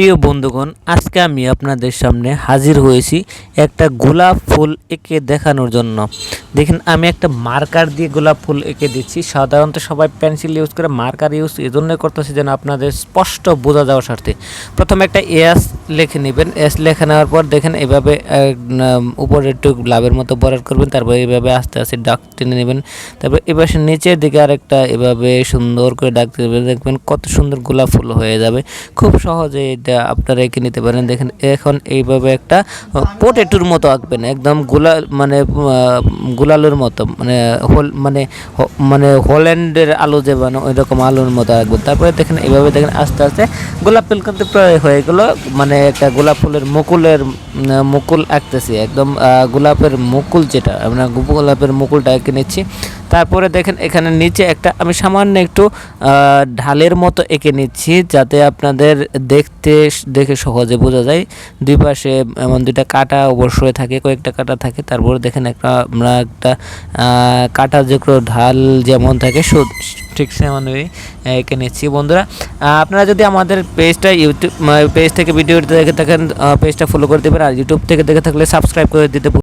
প্রিয় বন্ধুগণ আজকে আমি আপনাদের সামনে হাজির হয়েছি একটা গোলাপ ফুল এঁকে দেখানোর জন্য। দেখেন, আমি একটা মার্কার দিয়ে গোলাপ ফুল এঁকে দিচ্ছি। সাধারণত সবাই পেন্সিল ইউজ করে মার্কার ইউজ এজন্যই করতেছে যেন আপনাদের স্পষ্ট বোঝা যাওয়ার স্বার্থে। প্রথমে একটা এস লিখে নেবেন। এস লেখে নেওয়ার পর দেখেন, এভাবে উপরে একটু লাভের মতো বরার করবেন, তারপর এইভাবে আস্তে আস্তে ডাক টেনে নেবেন। তারপর এবার নিচের দিকে আরেকটা এভাবে সুন্দর করে ডাক দেবেন দেখবেন কত সুন্দর গোলাপ ফুল হয়ে যাবে। খুব সহজে এটা আপনারা এঁকে নিতে পারেন। দেখেন, এখন এইভাবে একটা পোটেটোর মতো আঁকবেন। একদম গোলা মানে গোলালুর মতো মানে হোল মানে মানে হোল্যান্ডের আলো যে বানো ওই রকম আলোর মতো আঁকবো তারপরে দেখেন, এভাবে দেখেন আস্তে আস্তে গোলাপ ফুল কিন্তু প্রায় হয়ে গেলো মানে একটা গোলাপ ফুলের মুকুলের মুকুল আঁকতেছি, একদম গোলাপের মুকুল যেটা, আমরা গোলাপের মুকুলটা এঁকে নিচ্ছি। তারপরে দেখেন এখানে নিচে একটা, আমি সামান্য একটু ঢালের মতো এঁকে নিচ্ছি যাতে আপনাদের দেখতে দেখে সহজে বোঝা যায়। দুই পাশে এমন দুইটা কাটা অবশ্যই থাকে, কয়েকটা কাটা থাকে। তারপরে দেখেন একটা, আমরা একটা কাটা যেগুলো ঢাল যেমন থাকে ঠিক সেমনই এঁকে নিচ্ছি। বন্ধুরা আপনারা যদি আমাদের পেজটা ইউটিউব পেজ থেকে ভিডিও দেখে থাকেন পেজটা ফলো করে দেবেন। আর ইউটিউব থেকে দেখে থাকলে সাবস্ক্রাইব করে দিতে